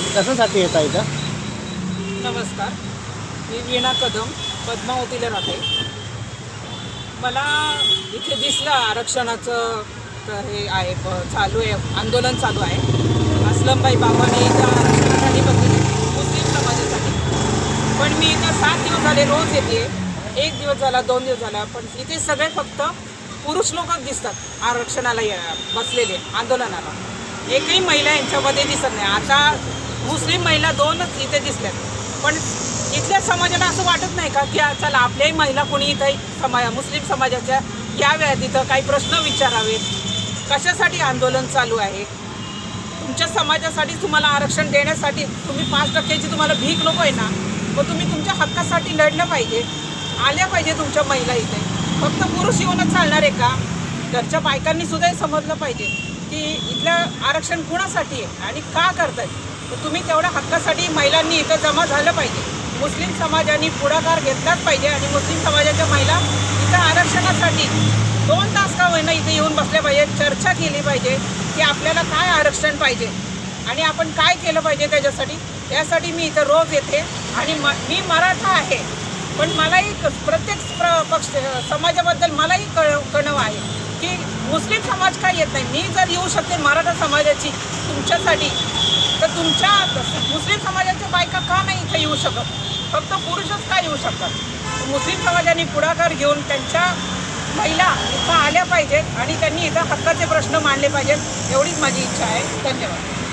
कशासाठी येत आहे का नमस्कार. मी वीणा कदम पद्मावतीला राहते. मला इथे दिसलं आरक्षणाचं हे आहे चालू आहे आंदोलन चालू आहे. असलमबाई बाबाने इथं आरक्षणासाठी बघितले मुस्लिम समाजासाठी. पण मी इथं सात दिवस झाले रोज येते. एक दिवस झाला दोन दिवस झाला पण इथे सगळे फक्त पुरुष लोकच दिसतात आरक्षणाला या- बसलेले आंदोलनाला. एकही महिला यांच्यामध्ये दिसत नाही. आता मुस्लिम महिला दोनच इथे दिसल्यात. पण इथल्या समाजाला असं वाटत नाही का की चला आपल्याही महिला कोणी इथे समाज मुस्लिम समाजाच्या याव्यात इथं काही प्रश्न विचारावेत. कशासाठी आंदोलन चालू आहे? तुमच्या समाजासाठी तुम्हाला आरक्षण देण्यासाठी तुम्ही पाच टक्क्याची तुम्हाला भीक नको आहे ना? मग तुम्ही तुमच्या हक्कासाठी लढलं पाहिजे आल्या पाहिजे तुमच्या महिला इथे. फक्त पुरुष येऊनच चालणार आहे का? घरच्या बायकांनी सुद्धा हे समजलं पाहिजे की इथलं आरक्षण कुणासाठी आहे आणि का करताय तर तुम्ही तेवढ्या हक्कासाठी महिलांनी इथं जमा झालं पाहिजे. मुस्लिम समाजाने पुढाकार घेतलाच पाहिजे आणि मुस्लिम समाजाच्या महिला इथं आरक्षणासाठी दोन तास का होईना इथे येऊन बसल्या पाहिजे चर्चा केली पाहिजे की आपल्याला काय आरक्षण पाहिजे आणि आपण काय केलं पाहिजे त्याच्यासाठी. त्यासाठी मी इथं रोज येते आणि म मी मराठा आहे पण मलाही क- प्रत्येक प्र पक्ष समाजाबद्दल मलाही कळ कणव आहे की मुस्लिम समाज काय येत नाही. मी जर येऊ शकते मराठा समाजाची तुमच्यासाठी तुमच्या मुस्लिम समाजाच्या बायका का नाही इथे येऊ शकत? फक्त पुरुषच का येऊ शकतात? मुस्लिम समाजाने पुढाकार घेऊन त्यांच्या महिला इथं आल्या पाहिजेत आणि त्यांनी इथं हक्काचे प्रश्न मांडले पाहिजेत एवढीच माझी इच्छा आहे. धन्यवाद.